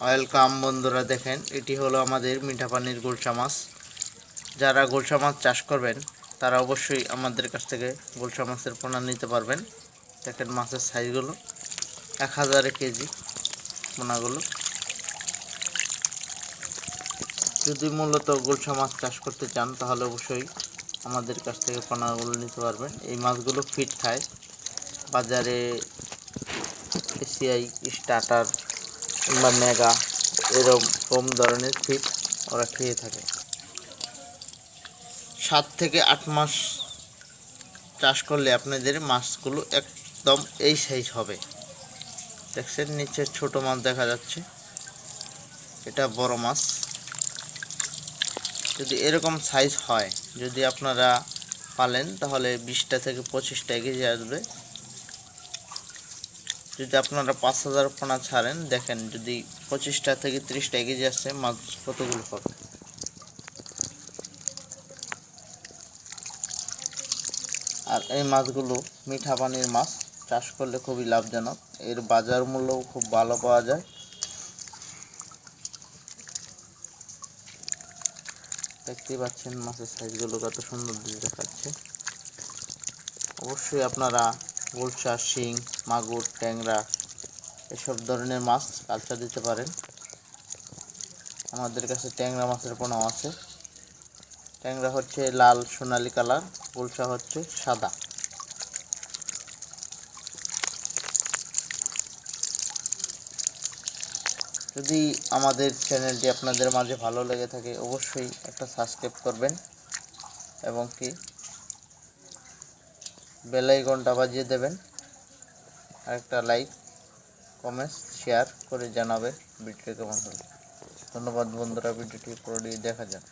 Welcome বন্ধুরা, দেখেন, এটি হলো আমাদের মিঠা পানির গোলসা মাছ। যারা গোলসা মাছ চাষ করবেন, তারা অবশ্যই আমাদের কাছ থেকে গোলসা মাছের পোনা নিতে পারবেন। দেখেন মাছের সাইজগুলো, এক হাজারে কেজি পোনাগুলো। যদি মূলত গোলসা মাছ চাষ করতে চান, তাহলে অবশ্যই আমাদের কাছ থেকে পোনাগুলো নিতে পারবেন। এই মাছগুলো ফিট খায় বাজারে এসিআই স্টার্টার কিংবা মেগা এরকম ধরনের ফিট ওরা খেয়ে থাকে। সাত থেকে আট মাস চাষ করলে আপনাদের মাছগুলো একদম এই সাইজ হবে। দেখছেন নিচে ছোট মাছ দেখা যাচ্ছে। এটা বড় মাছ। যদি এরকম সাইজ হয়, যদি আপনারা পালেন, তাহলে বিশটা থেকে পঁচিশটা কেজি আসবে। যদি আপনারা পাঁচ হাজার পোনা ছাড়েন, দেখেন যদি পঁচিশটা থেকে ত্রিশটা কেজি আসছে মাছ কতগুলো হবে? আর এই মাছগুলো মিঠা পানির মাছ, চাষ করলে খুবই লাভজনক। এর বাজার মূল্যও খুব ভালো পাওয়া যায়। দেখতেই পাচ্ছেন মাছের সাইজগুলো কত সুন্দর দেখাচ্ছে অবশ্যই আপনারা গুলশা, শিং, মাগুর, ট্যাংরা এসব ধরনের মাছ কালচা দিতে পারেন। আমাদের কাছে ট্যাংরা মাছের পোনাও আছে। ট্যাংরা হচ্ছে লাল সোনালি কালার, গুলশা হচ্ছে সাদা। যদি আমাদের চ্যানেলটি আপনাদের মাঝে ভালো লেগে থাকে, অবশ্যই একটা সাবস্ক্রাইব করবেন এবং কি বেলাইকনটা বাজিয়ে দেবেন। আরেকটা লাইক, কমেন্টস, শেয়ার করে জানাবে ভিডিও কেমন হলো? ধন্যবাদ বন্ধুরা, ভিডিওটি পুরোটি দেখা যাক।